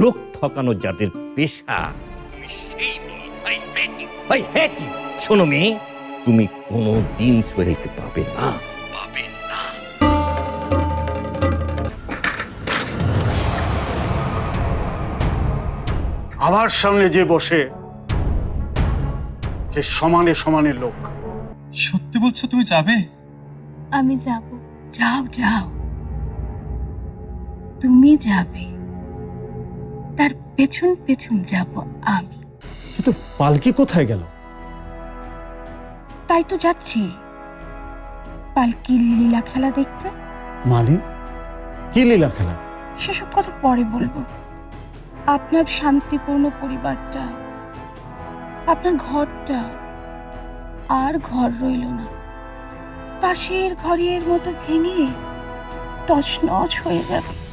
লোক ঠকানো যাদের পেশা। শোনো মেয়ে তুমি কোনো দিন সোহেলকে পাবে না পাবে না। আমার সামনে যে বসে সে সমানে সমানে লোক। সত্যি বলছো তুমি যাবে? আমি যাব। যাও যাও। তুমি যাবে। তার পেছন পেছন যাব আমি। কিন্তু পালকি কোথায় গেল? তাই তো যাচ্ছি। পালকির লীলা খেলা দেখতে? মানে? কি লীলা খেলা? সেসব কথা পরে বলব। আপনার শান্তিপূর্ণ পরিবারটা আপনার ঘরটা আর ঘর রইল না। তাসের ঘরের মতো ভেঙে তছনছ হয়ে যাবে।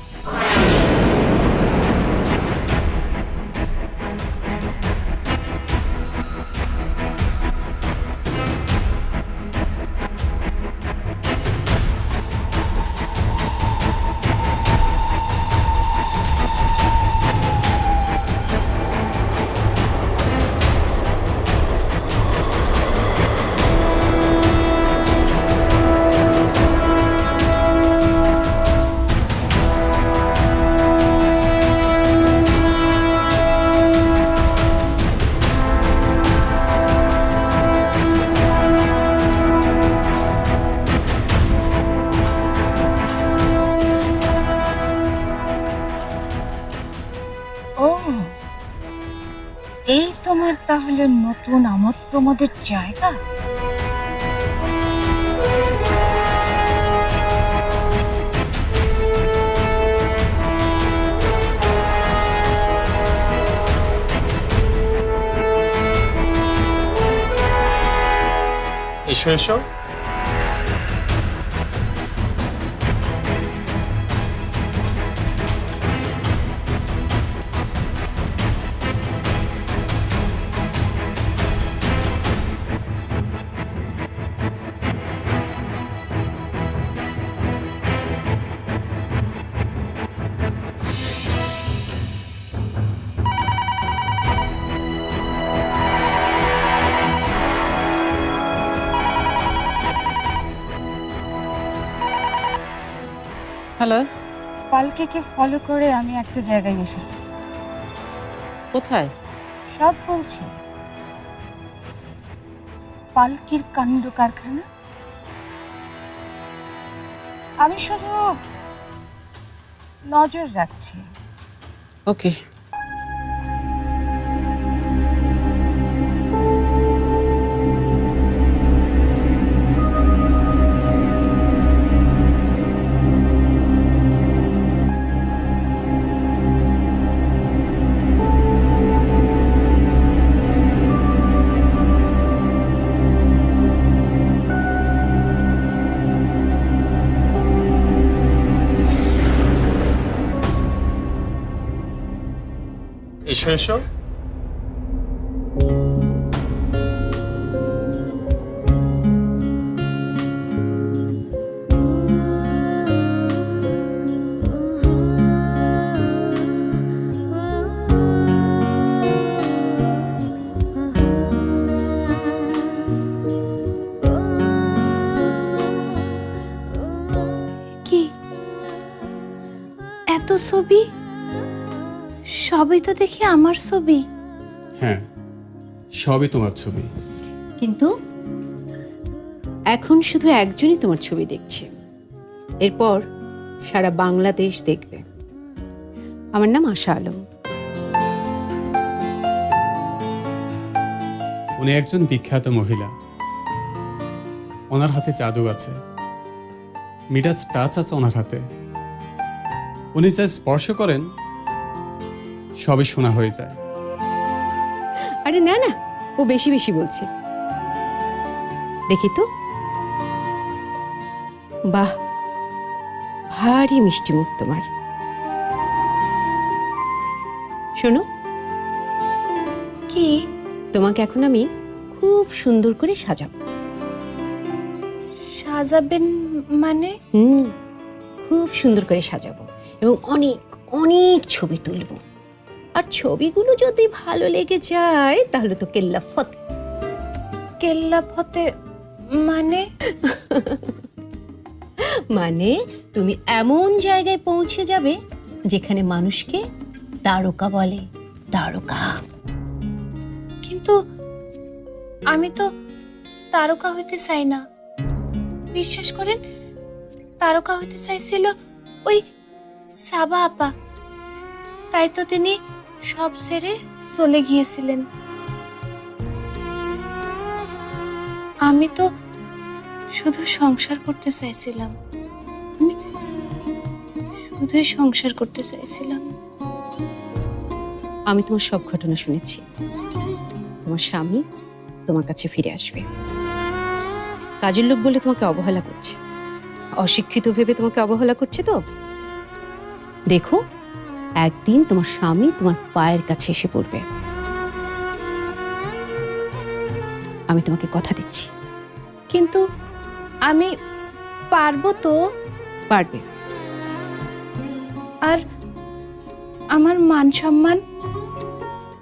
তাহলে নতুন আমোদ তোমাদের জায়গা? এসো এসো। হ্যালো পালকিকে ফলো করে আমি একটা জায়গায় এসেছি। কোথায়? সব বলছি। পালকির কাণ্ড কারখানা? আমি শুধু নজর রাখছি। ওকে এসো এসো কি? এত ছবি? সবই তো দেখি আমার ছবি। হ্যাঁ সবই তোমার ছবি। কিন্তু এখন শুধু একজনই তোমার ছবি দেখছে। এরপর সারা বাংলাদেশ দেখবে। আমার নাম আশা আলম। উনি একজন বিখ্যাত মহিলা। ওনার হাতে জাদু আছে। মিডাস টাচ আছে ওনার হাতে। উনি যা স্পর্শ করেন সবই শোনা হয়ে যায়। আরে না না ও বেশি বেশি বলছে। দেখি তো। বাহ ভারী মিষ্টি মুখ তোমার। শোনো। কি? তোমাকে এখন আমি খুব সুন্দর করে সাজাবো। সাজাবেন মানে? হুম খুব খুব সুন্দর করে সাজাবো এবং অনেক অনেক ছবি তুলবো। আর ছবিগুলো যদি ভালো লেগে যায় তাহলে তো কেল্লা ফতে। কেল্লা ফতে মানে? মানে তুমি এমন জায়গায় পৌঁছে যাবে যেখানে মানুষকে তারকা বলে তারকা। কিন্তু আমি তো তারকা হইতে চাই না। বিশ্বাস করেন তারকা হইতে চাইছিল ওই সাবা আপা। তাই তো তিনি সব ছেড়ে চলে গিয়েছিলেন। আমি তো শুধু সংসার করতে চাইছিলাম। শুধুই সংসার করতে চাইছিলাম। আমি তোমার সব ঘটনা শুনেছি। তোমার স্বামী তোমার কাছে ফিরে আসবে। কাজের লোক বলে তোমাকে অবহেলা করছে। অশিক্ষিত ভেবে তোমাকে অবহেলা করছে তো? দেখো একদিন তোমার স্বামী তোমার পায়ের কাছে এসে পড়বে। আমি তোমাকে কথা দিচ্ছি। কিন্তু আমি পারব তো? পারবে। আর আমার মান সম্মান?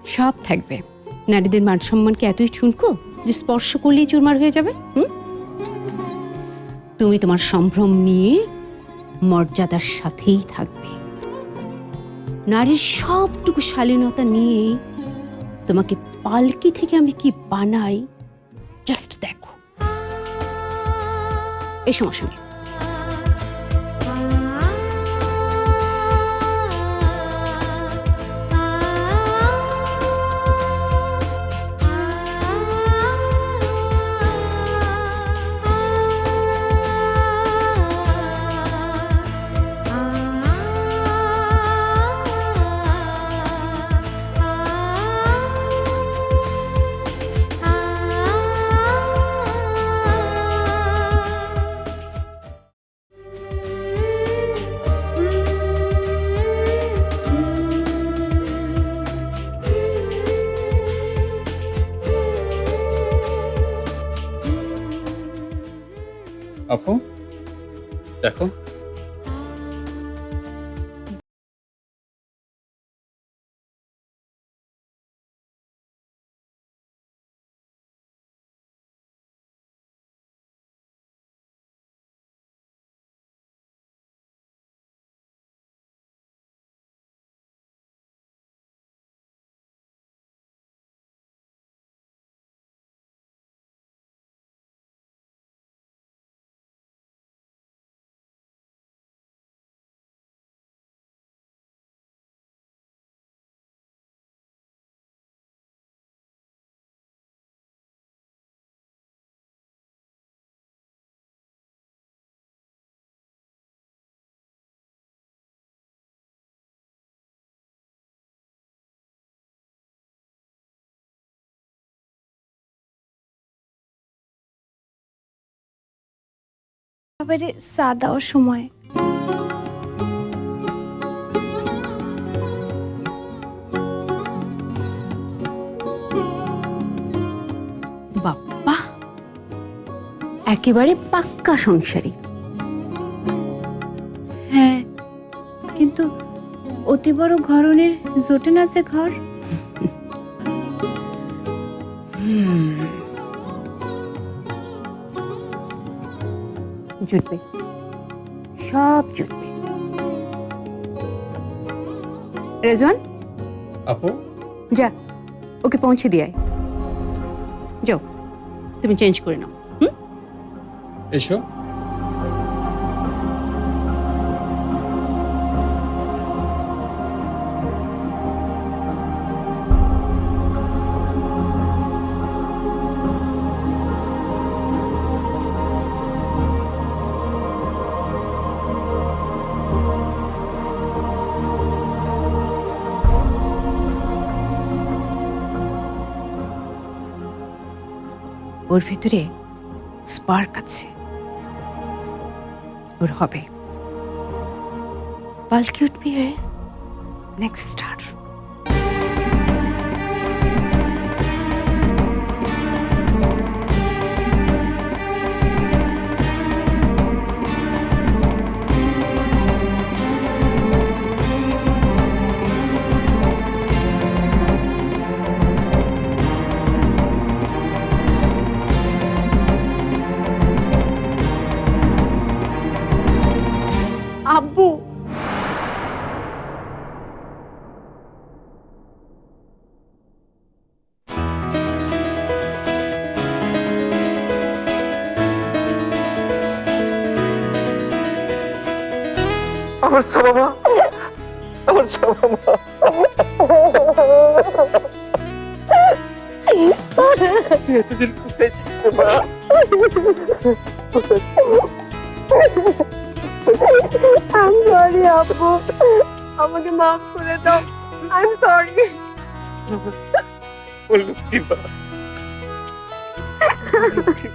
সব থাকবে। নারীদের মান সম্মানকে এতই ঠুনকো যে স্পর্শ করলেই চুরমার হয়ে যাবে? হুম? তুমি তোমার সম্ভ্রম নিয়ে মর্যাদার সাথেই থাকবে। নারীর সবটুকু শালীনতা নিয়ে তোমাকে পালকি থেকে আমি কি বানাই? জাস্ট দেখো। এসো আমার সঙ্গে। দেখো। এবারে চা দেওয়ার সময়। বাপ্পা একেবারে পাক্কা সংসারী। হ্যাঁ কিন্তু অতি বড় ঘরনের জোটে না সে ঘর? জুটবে। সব জুটবে। রেজওয়ান? আপু? যা ওকে পৌঁছে দিয়ে আয়। যাও তুমি চেঞ্জ করে নাও হুম? এসো। ওর ভিতরে স্পার্ক আছে। ওর হবে। পালকি উঠবি হয়ে নেক্সট স্টার আমার তুই এতদিন কোথায় ছিলি মা? আমি সরি আপু আমাকে মাফ করে দাও। আই এম সরি বললু কি? কি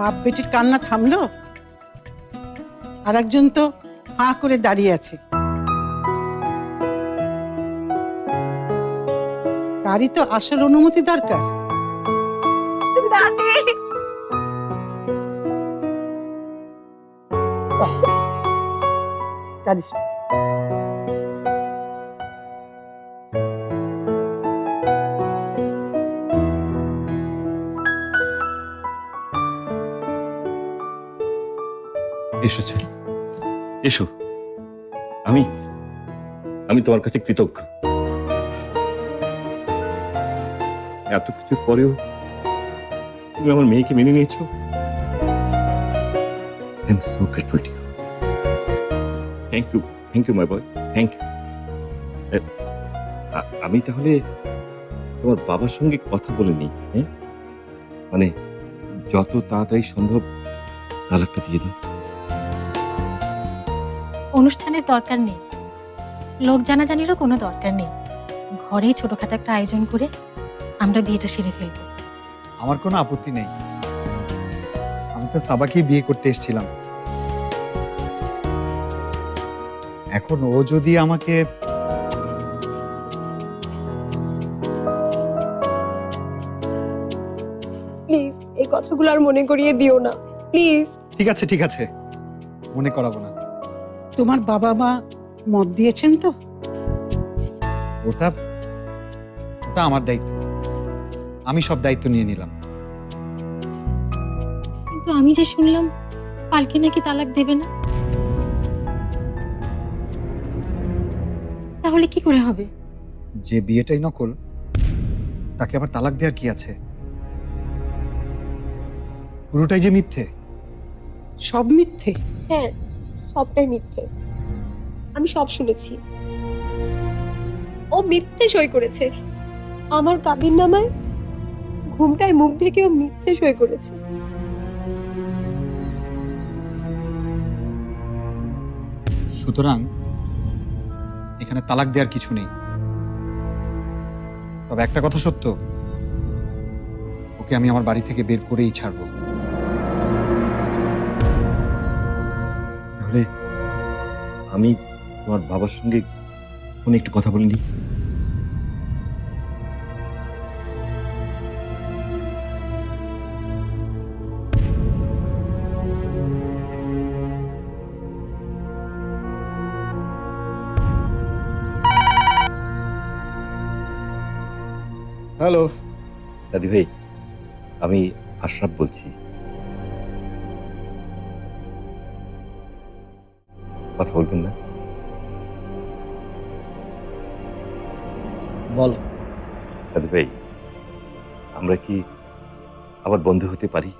বাপ বেটির কান্না থামলো? আর একজন তো হাঁ করে দাঁড়িয়ে আছে। তারই তো আসল অনুমতি দরকার। দাদি! না। এসো। আমি আমি তোমার কাছে কৃতজ্ঞ। এত কিছু পরেও তুমি আমার মেয়েকে মেনে নিয়েছো? I am so grateful to thank you thank you my boy thank you আমি তাহলে তোমার বাবার সঙ্গে কথা বলে নিই হ্যাঁ? মানে যত তাড়াতাড়ি সম্ভব তালাকটা দিয়ে দাও। অনুষ্ঠানের দরকার নেই। লোক জানাজানিরও কোনো দরকার নেই। ঘরেই ছোটখাটো একটা আয়োজন করে আমরা বিয়েটা সেরে ফেলব। আমার কোনো আপত্তি নেই। আমি তো সাবাকেই বিয়ে করতে এসেছিলাম। এখন ও যদি আমাকে প্লিজ এই কথাগুলো আর মনে করিয়ে দিও না। প্লিজ। ঠিক আছে ঠিক আছে। মনে করাবো না। তোমার বাবা মা মত দিয়েছেন তো? ওটা ওটা আমার দায়িত্ব। আমি সব দায়িত্ব নিয়ে নিলাম। কিন্তু আমি যে শুনলাম পালকি নাকি তালাক দেবে না? তাহলে কি করে হবে? যে বিয়েটাই নকল তাকে আবার তালাক দেওয়ার কি আছে? পুরোটাই যে মিথ্যে। সব মিথ্যে? হ্যাঁ। সবটাই মিথ্যে। আমি সব শুনেছি। ও মিথ্যে সই করেছে। আমার কাবির নামায় ঘুমটায় মুখ ঢেকে ও মিথ্যে সই করেছে। সুতরাং এখানে তালাক দেওয়ার কিছু নেই। তবে একটা কথা সত্য, ওকে আমি আমার বাড়ি থেকে বের করেই ছাড়বো। তাহলে আমি তোমার বাবার সঙ্গে ফোনে একটু কথা বলিনি হ্যালো। দাদি ভাই আমি আশরাফ বলছি। কথা বলবেন না। বল। দাদি ভাই আমরা কি আবার বন্ধু হতে পারি?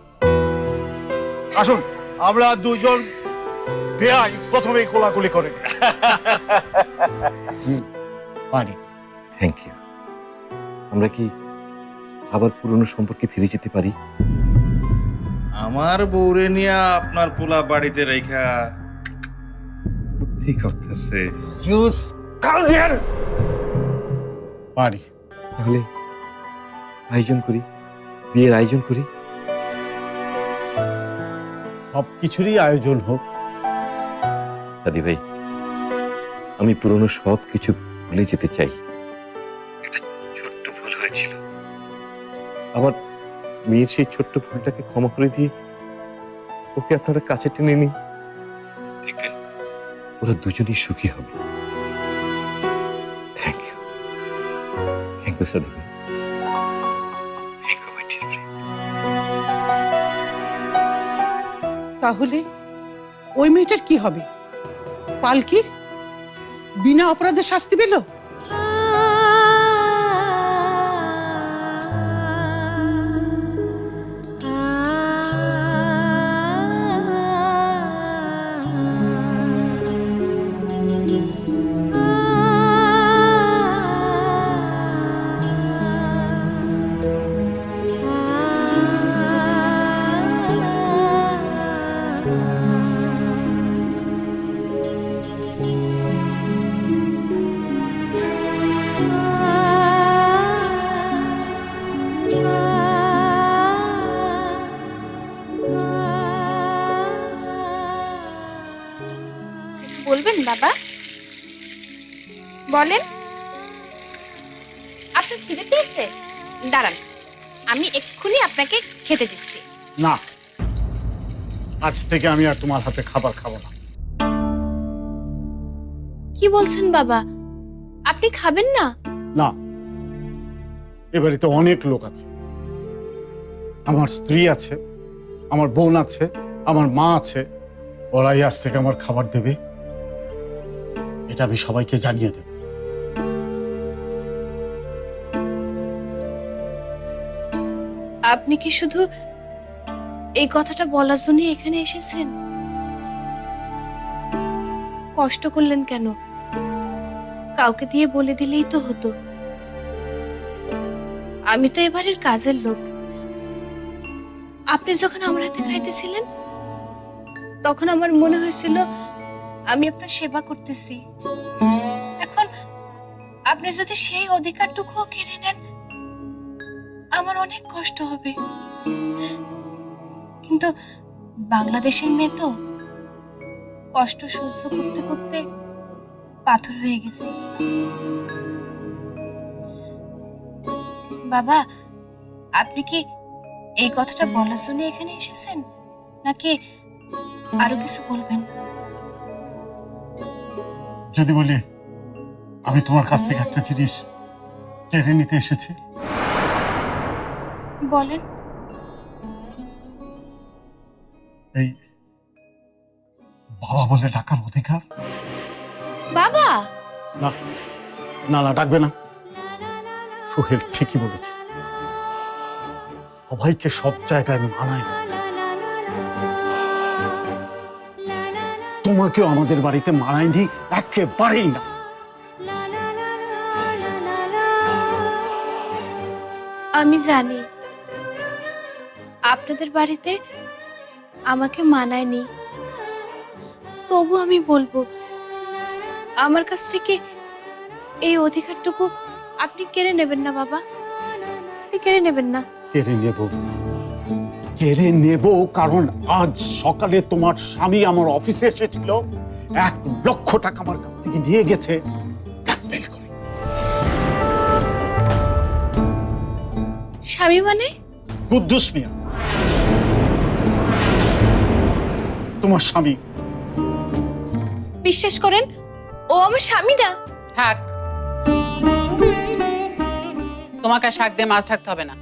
আসুন আমরা দুজন বেআই প্রথমেই কোলাকুলি করে। পারি। থ্যাংক ইউ আমরা কি আবার পুরনো সম্পর্কে ফিরে যেতে পারি? আমার বউরে নিয়ে আপনার পোলা বাড়িতে রেখা ঠিক করতেছে? পারি। তাহলে আয়োজন করি বিয়ের আয়োজন করি। সব কিছুরই আয়োজন হোক। দাদি ভাই আমি পুরনো সব কিছু ভুলে যেতে চাই। একটা ছোট্ট ভুল হয়েছিল। আমার মেয়ের সেই ছোট্ট ভুলটাকে ক্ষমা করে দিয়ে ওকে আপনারা কাছে টেনে নিন। ওরা দুজনেই সুখী হবে। Thank you thank you Sadi ভাই। থ্যাংক ইউ মাই ডিয়ার তাহলে ওই মেয়েটার কি হবে? পালকির? বিনা অপরাধে শাস্তি পেল? বলেন। আপনার খিদে পেয়েছে দাঁড়ান আমি এক্ষুনি আপনাকে খেতে দিচ্ছি। না আজ থেকে আমি আর তোমার হাতে খাবার খাব না। কি বলছেন বাবা? আপনি খাবেন না? না এ বাড়িতে অনেক লোক আছে। আমার স্ত্রী আছে আমার বোন আছে আমার মা আছে। ওরাই আজ থেকে আমার খাবার দেবে। এটা আমি সবাইকে জানিয়ে দেব। আপনি কি শুধু এই কথাটা বলার জন্য এখানে এসেছেন? কষ্ট করলেন কেন? কাউকে দিয়ে বলে দিলেই তো হতো। আমি তো এবারের কাজের লোক। আপনি যখন আমার হাতে খাইতেছিলেন, তখন আমার মনে হয়েছিল আমি আপনার সেবা করতেছি। এখন আপনি যদি সেই অধিকারটুকুও কেড়ে নেন আমার অনেক কষ্ট হবে। কিন্তু বাংলাদেশের মেয়ে তো কষ্ট সহ্য করতে করতে পাথর হয়ে গেছি। বাবা, আপনি কি এই কথাটা বলার জন্য এখানে এসেছেন? নাকি আরও কিছু বলবেন? যদি বলি, আমি তোমার কাছ থেকে একটা জিনিস কেড়ে নিতে এসেছি। বলেন। এই বাবা বলে ডাকার অধিকার? বাবা! না না না ডাকবে না। সোহেল ঠিকই বলেছে। সবাইকে সব জায়গায় মানায় না। তোমাকেও আমাদের বাড়িতে মানায়নি একেবারেই না। আমি জানি। আপনাদের বাড়িতে আমাকে মানায়নি। তবু আমি বলব আমার কাছ থেকে এই অধিকারটুকু আপনি কেড়ে নেবেন না বাবা। আপনি কেড়ে নেবেন না। কেড়ে নেব। কেড়ে নেব কারণ আজ সকালে তোমার স্বামী আমার অফিসে এসেছিল। এক লক্ষ টাকা আমার কাছ থেকে নিয়ে গেছে। স্বামী মানে? কুদ্দুস মিয়া। তোমার স্বামী। বিশ্বাস করেন ও আমার স্বামী না? থাক। তোমাকে শাক দিয়ে মাছ ঢাকতে হবে না।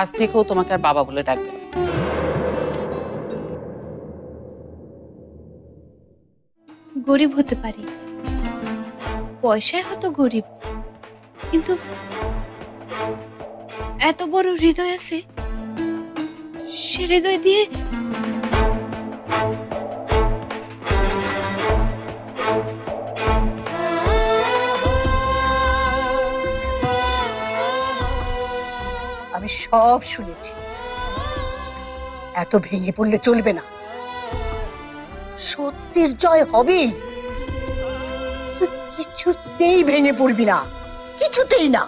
আজ থেকেও তোমাকে আর বাবা বলে ডাকবে গরিব হতে পারি। পয়সায় হয়তো গরিব। কিন্তু এত বড় হৃদয় আছে, সে হৃদয় দিয়ে আমি সব শুনেছি। এত ভেঙে পড়লে চলবে না। সত্যের জয় তুই কিছুতেই ভেঙে পড়বি না। কিছুতেই না